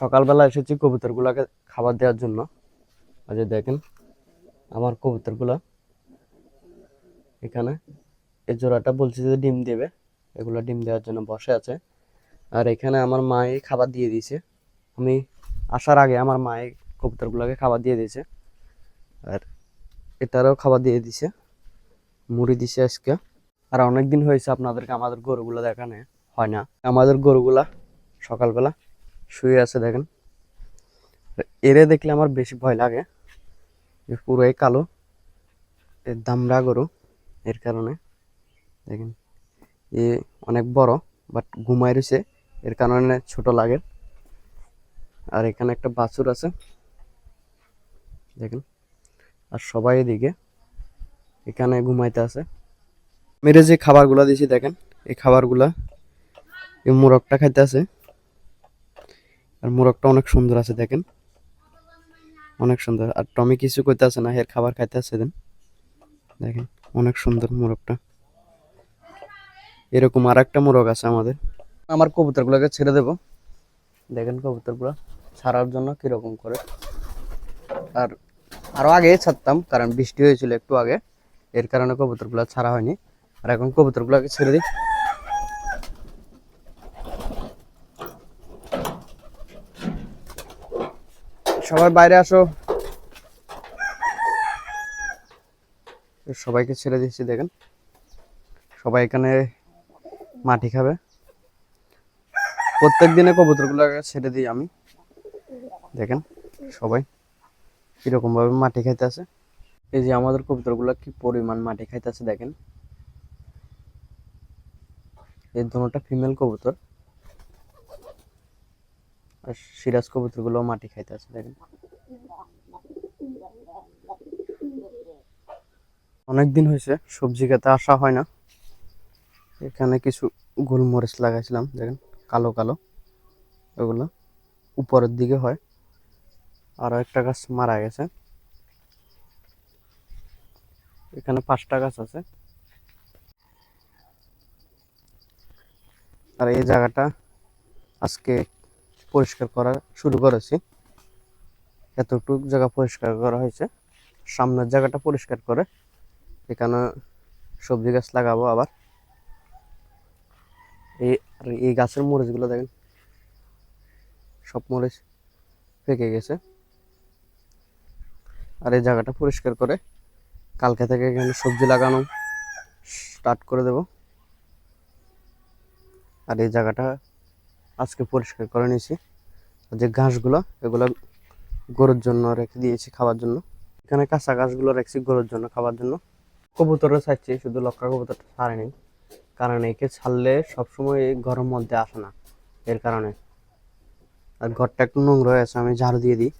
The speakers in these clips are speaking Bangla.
সকালবেলা এসেছি কবুতরগুলোকে খাবার দেওয়ার জন্য। যে দেখেন, আমার কবুতরগুলো এখানে। এই জোড়াটা বলছে যে ডিম দেবে, এগুলো ডিম দেওয়ার জন্য বসে আছে। আর এখানে আমার মায়ে খাবার দিয়ে দিয়েছে। আমি আসার আগে আমার মায়ে কবুতরগুলোকে খাবার দিয়ে দিয়েছে। আর এটারও খাবার দিয়ে দিছে মুড়ি দিছে আজকে। আর অনেক দিন হয়েছে আপনাদেরকে আমাদের গরুগুলো দেখানো হয় না। আমাদের গরুগুলা সকালবেলা শুয়ে আছে দেখেন। এরে দেখলে আমার বেশি ভয় লাগে পুরোই কালো। এর দামরা গরু, এর কারণে। দেখেন, এ অনেক বড়, বাট ঘুমাই রয়েছে। এর কারণে ছোট লাগে। আর এখানে একটা বাছুর আছে। দেখেন, আর সবাই এদিকে এখানে ঘুমাইতে আছে। মেরে যে খাবারগুলো দিয়েছি দেখেন, এই খাবারগুলা এই মোরগটা খাইতে আছে। আর মোরগটা অনেক সুন্দর আছে, দেখেন। অনেক সুন্দর। আর টমি কিছু করতে আছে না এর খাবার খাইতে আছে দেন। দেখেন, অনেক সুন্দর মোরগটা। এরকম আর একটা মোরগ আছে আমাদের। আমার কবুতরগুলোকে ছেড়ে দেব। দেখেন কবুতরগুলো ছাড়ার জন্য কীরকম করে। আর আরও আগে ছাড়তাম, কারণ বৃষ্টি হয়েছিল একটু আগে। এর কারণে কবুতরগুলো ছাড়া হয়নি। আর এখন কবুতরগুলোকে ছেড়ে দিই। সবাই বাইরে আসো। সবাইকে ছেড়ে দিচ্ছি দেখেন। সবাই এখানে মাটি খাবে। প্রত্যেক দিনে কবুতরগুলোকে ছেড়ে দিই আমি। দেখেন, সবাই কীরকম ভাবে মাটি খাইতে আছে। এই যে আমাদের কবুতরগুলো কি পরিমাণ মাটি খাইতে আছে, দেখেন। এই দুটোটা ফিমেল কবুতর। আর সিরাজ কবুতরগুলো মাটি খাইতে আছে দেখেন অনেক দিন হয়েছে, সবজি খেতে আসা হয় না। এখানে কিছু গোলমরিচ লাগাইছিলাম, দেখেন, কালো কালো, এগুলো উপরের দিকে হয়। আর একটা গাছ মারা গেছে। এখানে পাঁচটা গাছ আছে। আর এই জায়গাটা আজকে পরিষ্কার করা শুরু করেছি। এতটুকু জায়গা পরিষ্কার করা হয়েছে। সামনের জায়গাটা পরিষ্কার করে এখানে সবজি গাছ লাগাবো আবার। এই আর এই গাছের মরিচগুলো দেখেন, সব মরিচ পেকে গেছে। আর এই জায়গাটা পরিষ্কার করে কালকে থেকে এখানে সবজি লাগানো স্টার্ট করে দেব। আর এই জায়গাটা আজকে পরিষ্কার করে নিয়েছি। যে ঘাসগুলো, এগুলো গরুর জন্য রেখে দিয়েছি খাবার জন্য। এখানে কাঁচা ঘাসগুলো রেখেছি গরুর জন্য খাবার জন্য। কবুতরও ছাড়ছি, শুধু লক্ষা কবুতরটা ছাড়েনি। কারণ একে ছাড়লে সবসময় এই ঘরের মধ্যে আসে না, এর কারণে। আর ঘরটা একটু নোংরা হয়ে আছে, আমি ঝাড়ু দিয়ে দিই।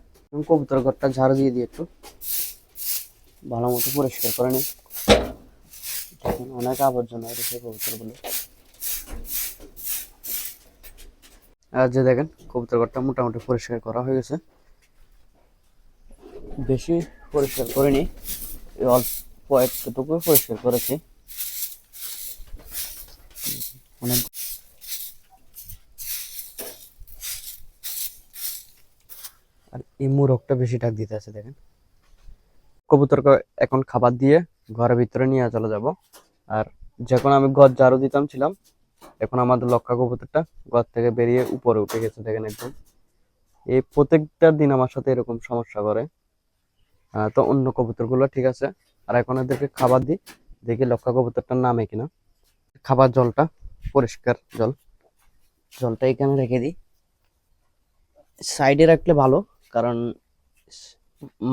কবুতর ঘরটা ঝাড়ু দিয়ে দিই একটু। ভালো মতো পরিষ্কার করে নিই। অনেক আবর্জনা রয়েছে কবুতরগুলো। আর যে দেখেন, কবুতর ঘরটা মোটামুটি পরিষ্কার করা হয়ে গেছে। বেশি পরিষ্কার করিনি অল্প একটুকু পরিষ্কার করেছি। অনেক আর এই মুরগটা বেশি ডাক দিতে আছে, দেখেন। কবুতরকে এখন খাবার দিয়ে ঘরের ভিতরে নিয়ে চলে যাব। আর যখন আমি ঘর ঝাড়ু দিতাম ছিলাম এখন আমাদের লক্ষা কবুতরটা ঘর থেকে বেরিয়ে উপরে উঠে গেছে, দেখেন একদম। এই প্রত্যেকটা দিন আমার সাথে এরকম সমস্যা করে। তো অন্য কবুতরগুলো ঠিক আছে। আর এখন এদেরকে খাবার দিই, দেখি লক্ষা কবুতরটার নামে কিনা খাবার জলটা, পরিষ্কার জল। জলটা এখানে রেখে দিই। সাইডে রাখলে ভালো, কারণ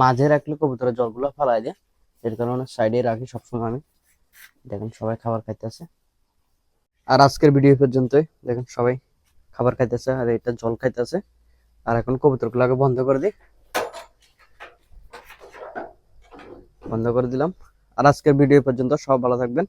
মাঝে রাখলে কবুতরের জলগুলো ফালাই দেয়। এর কারণে সাইডে রাখি সবসময় আমি। দেখেন সবাই খাবার খাইতেছে। আর আজকের ভিডিও পর্যন্তই। দেখেন সবাই খাবার খাইতেছে আর এটা জল খাইতেছে। আর এখন কবুতরগুলোকে বন্ধ করে দিই। বন্ধ করে দিলাম। আর আজকের ভিডিও পর্যন্ত সব ভালো থাকবেন।